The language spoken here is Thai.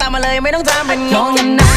ตามมาเลยไม่ต้องตามเป็นงงยันนะ